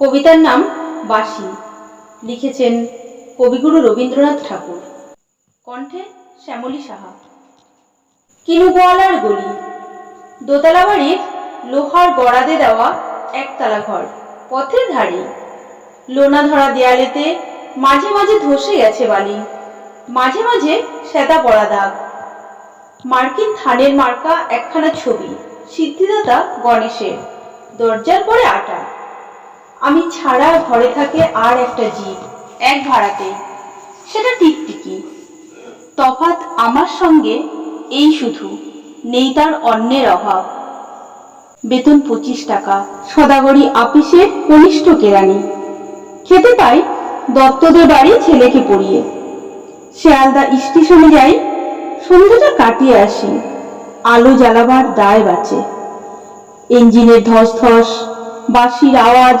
কবিতার নাম বাসি লিখেছেন কবিগুরু রবীন্দ্রনাথ ঠাকুর। কণ্ঠে শ্যামলী সাহা। কিনুগোয়ালার গলি। দোতলা বাড়ির লোহার গড়াদে দেওয়া একতলা ঘর। পথের ধারে লোনা ধরা দেয়ালেতে মাঝে মাঝে ধসে গেছে বালি। মাঝে মাঝে সেতা পড়া দাগ। মার্কিন থানের মার্কা একখানা ছবি। সিদ্ধিদাতা গণেশের। দরজার পরে আটা। আমি ছাড়া ঘরে থাকে আর একটা জীব, এক ভাড়াতে। সেটা টিকটিকি তফাৎ আমার সঙ্গে এই শুধু, নেই তার অন্যের অভাব। বেতন পঁচিশ টাকা, সদাগরি আপিসের কনিষ্ঠ কেরানি খেতে পাই দত্তদের বাড়ি ছেলেকে পড়িয়ে। শেয়ালদা স্টেশনে যাই সন্ধ্যাটা কাটিয়ে আসি, আলো জ্বালাবার দায় বাঁচে। ইঞ্জিনের ধস ধস, বাঁশির আওয়াজ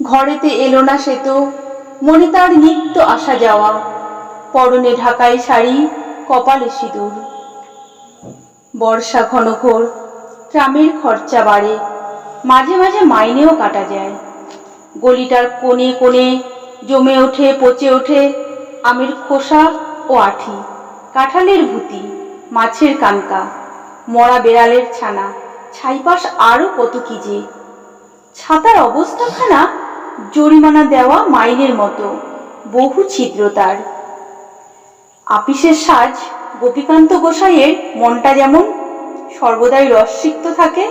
ঘরেতে এলো না সে তো। মনে তার নিত্য আসা যাওয়া। পরনে ঢাকায় শাড়ি, কপালে সিঁদুর। বর্ষা ঘন ঘোর, ট্রামের খরচা বাড়ে। মাঝে মাঝে মাইনেও কাটা যায়। গলিটার কোণে কোণে জমে ওঠে, পচে ওঠে আমের খোসা ও আঠি, কাঁঠালের ভুতি, মাছের কানকা, মরা বেড়ালের ছানা, ছাইপাশ আরও কত কি যে। ছাতার অবস্থাখানা জরিমানা দেওয়া মাইনের মতো। বহু ছিদ্র তার। আপিসের সাজ গোপীকান্ত গোসাইয়ের মনটা যেমন সর্বদাই রসসিক্ত থাকে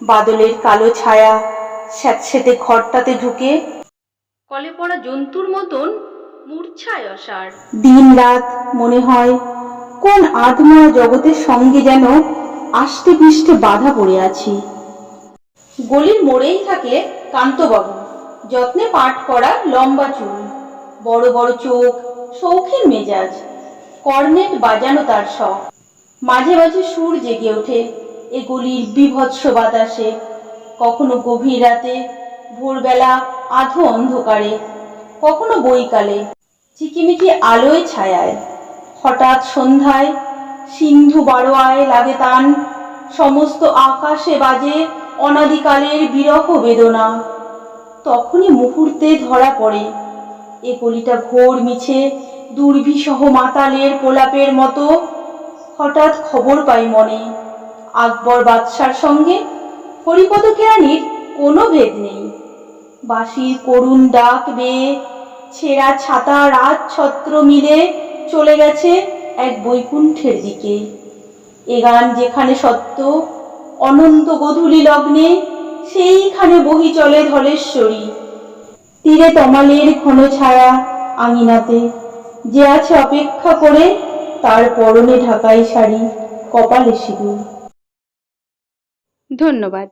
বাদলের কালো ছায়া স্যাঁতস্যাঁতে ঘরটাতে ঢুকে কলে পড়া জন্তুর মতন মূর্ছায় অসার। দিন রাত মনে হয় কোন আধমরা জগতের সঙ্গে যেন আষ্টে পৃষ্ঠে বাধা পড়ে আছি। গলির মোড়েই থাকে কান্তবাবু যত্নে পাঠ করা লম্বা চুল। বড় বড় চোখ, শৌখিন মেজাজ। কর্নেট বাজানো তার শখ। মাঝে মাঝে সুর জেগে ওঠে এ গলির বিভৎস বাতাসে। কখনো গভীর রাতে, ভোরবেলা, আধো অন্ধকারে, কখনো বৈকালে, চিকিমিকি আলোয় ছায়ায়। হঠাৎ সন্ধ্যায় সিন্ধু বারোয়ায় লাগে তান। সমস্ত আকাশে বাজে অনাদিকালের বিরহ বেদনা। তখনই মুহূর্তে ধরা পড়ে। এ গলিটা ঘোর মিছে দুর্বিসহ মাতালের পোলাপের মতো। হঠাৎ খবর পাই মনে, আকবর বাদশার সঙ্গে হরিপদ কেরানির কোনো ভেদ নেই। বাঁশির করুণ ডাক বেয়ে ছেঁড়া ছাতা রাত ছত্র মিলে চলে গেছে এক বৈকুণ্ঠের দিকে। এ গান যেখানে সত্য অনন্ত গধূলি লগ্নে সেইখানে বহি চলে ধলেশ্বরী। তীরে তমালের ঘন ছায়া আঙিনাতে, যে আছে অপেক্ষা করে তার পরনে ঢাকাই শাড়ি, কপালে সিঁদুর। ধন্যবাদ।